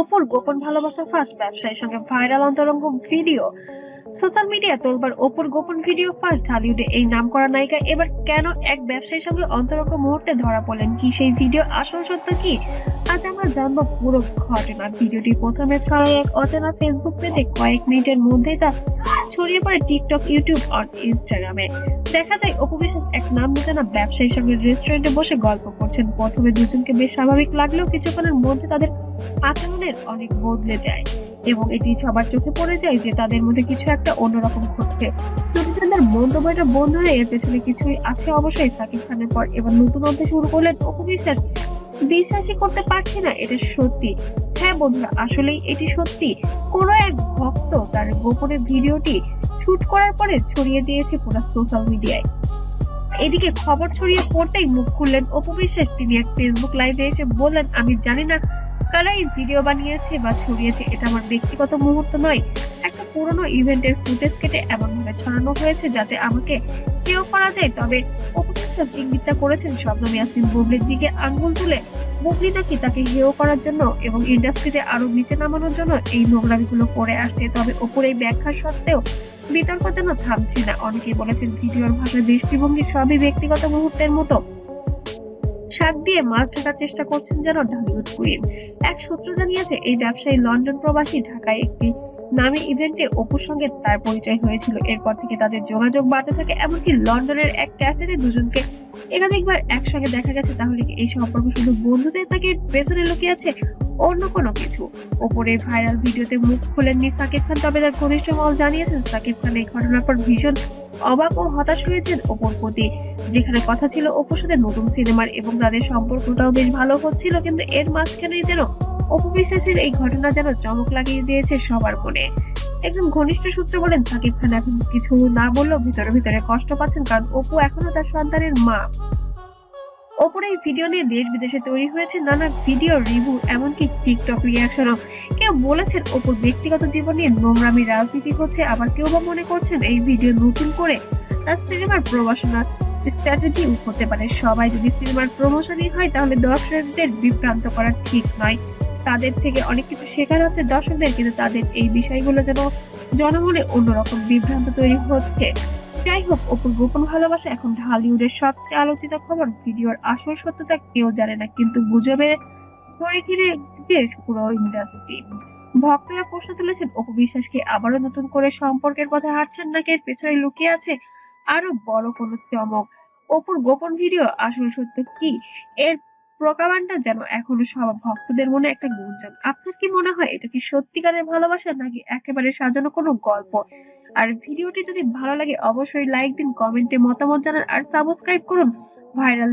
অপুর গোপন ভালোবাসা ফাঁস, ব্যবসায়ীর সঙ্গে ভাইরাল অন্তরঙ্গ ভিডিও। সোশ্যাল মিডিয়া তোলবার অপুর গোপন ভিডিও ফাঁস, ঢালিউডে এই নাম করা নায়িকা এবার কেন এক ব্যবসায়ীর সঙ্গে অন্তরঙ্গ মুহূর্তে ধরা পড়লেন কি? সেই ভিডিও আসল সত্য কি? আজ আমরা জানব পুরো ঘটনা ভিডিওটি প্রথমে ছড়ায় এক অচেনা ফেসবুক পেজে কয়েক মিনিটের মধ্যেই তা ছড়িয়ে পড়ে টিকটক ইউটিউব আর ইনস্টাগ্রামে দেখা যায়, অপু বিশ্বাস এক নাম জানা ব্যবসায়ীর সঙ্গে রেস্টুরেন্টে বসে গল্প করছেন। প্রথমে দুজনকে বেশ স্বাভাবিক লাগলেও কিছুক্ষণের মধ্যে তাদের আচরণের অনেক বদলে যায় এবং এটি সবার চোখে পড়ে যায় যে তাদের মধ্যে কিছু একটা অন্যরকম ঘটছে। এর পেছনে কিছুই আছে অবশ্যই, সাকিব খানের পর এবার নতুন শুরু করলেন বিশ্বাসই করতে পারছি না এটা সত্যি। হ্যাঁ বন্ধুরা, আসলেই এটি সত্যি। কোন এক ভক্ত তার গোপনে ভিডিওটি শুট করার পরে ছড়িয়ে দিয়েছে পুরো সোশ্যাল মিডিয়ায় এদিকে খবর ছড়িয়ে পড়তেই মুখ খুললেন অপু বিশ্বাস তিনি এক ফেসবুক লাইভে এসে বললেন, আমি জানি না কারা এই ভিডিও বানিয়েছে বা ছড়িয়েছে, এটা আমার ব্যক্তিগত মুহূর্ত নয়। একটা পুরনো ইভেন্টের ফুটেজ কেটে এমনভাবে ছড়ানো হয়েছে যাতে আমাকে কেউ করা যায়। তবে অপু ইঙ্গিতটা করেছেন শবনম ইয়াসমিন বুবলির দিকে আঙ্গুল তুলে। বুবলি নাকি তাকে হেয় করার জন্য এবং ইন্ডাস্ট্রিতে আরও নিচে নামানোর জন্য এই নোংরামিগুলো করে আসছে? তবে অপুর এই ব্যাখ্যা সত্ত্বেও বিতর্ক যেন থামছে না। অনেকেই বলেছেন ভিডিওর ভাষা দৃষ্টিভঙ্গি সবই ব্যক্তিগত মুহূর্তের মতো। শাক দিয়ে মাছ ঢাকার চেষ্টা করছেন যেন ঢালিউড কুইন। এক সূত্র জানিয়েছে, এই ব্যবসায়ী লন্ডন প্রবাসী ঢাকায় একটি নামী ইভেন্টে অপুর সঙ্গে তার পরিচয় হয়েছিল। এরপর থেকে তাদের যোগাযোগ বাড়তে থাকে, এমনকি লন্ডনের এক ক্যাফেতে দুজনকে একাধিকবার একসঙ্গে দেখা গেছে। তাহলে এই সম্পর্ক শুধু বন্ধুদের তাকে পেছনে লুকিয়ে আছে অন্য কোনো কিছু? ওপরে ভাইরাল ভিডিওতে মুখ খোলেননি সাকিব খান, তবে তার ঘনিষ্ঠ মহল জানিয়েছেন, সাকিব খান এই ঘটনার পর ভীষণ অবাক ও হতাশ হয়েছেন অপুর প্রতি যেখানে কথা ছিল অপুর সাথে নতুন সিনেমার এবং তাদের সম্পর্কটাও বেশ ভালো হচ্ছিল, কিন্তু এর মাঝখানেই যেন অপু বিশ্বাসের এই ঘটনা যেন চমক লাগিয়ে দিয়েছে সবার মনে। একজন ঘনিষ্ঠ সূত্র বলেন, সাকিব খান এখন কিছু না বললেও ভিতরে ভিতরে কষ্ট পাচ্ছেন কারণ অপু এখনও তার সন্তানের মা। ওপরে এই ভিডিও নিয়ে দেশ বিদেশে তৈরি হয়েছে নানা ভিডিও রিভিউ এমনকি টিকটক রিয়াকশনও কেউ বলেছেন ওপর ব্যক্তিগত জীবন নিয়ে নোংরামি রাজনীতি হচ্ছে আবার কেউ বা মনে করছেন এই ভিডিও নতুন করে তার সিনেমার প্রবাসনা স্ট্র্যাটেজি হতে পারে। সবাই যদি সিনেমার প্রমোশনই হয়, তাহলে দর্শকদের বিভ্রান্ত করা ঠিক নয়। তাদের থেকে অনেক কিছু শেখার আছে দর্শকদের, কিন্তু তাদের এই বিষয়গুলো যেন জনমনে অন্যরকম বিভ্রান্ত তৈরি হচ্ছে। যাই হোক অপুর গোপন ভালোবাসা এখন সবচেয়ে আলোচিত খবর। ভিডিওর আসল সত্যতা কেউ জানে না, কিন্তু গুজবে ঘিরে যে পুরো ইন্ডাস্ট্রি ভক্তরা প্রশ্ন তুলেছেন, অপু বিশ্বাসকে আবারও নতুন করে সম্পর্কের কথা হাঁটছেন নাকি? এর পেছনে লুকিয়ে আছে আরও বড় কোনো চমক। অপুর গোপন ভিডিও আসল সত্য কি? এর প্রকাবানটা যেন এখনও সব ভক্তদের মনে একটা গুঞ্জন। আপনার কি মনে হয় এটা কি সত্যিকারের ভালোবাসা নাকি একেবারে সাজানো কোনো গল্প? আর ভিডিওটি যদি ভালো লাগে, অবশ্যই লাইক দিন কমেন্টে মতামত জানান, আর সাবস্ক্রাইব করুন ভাইরাল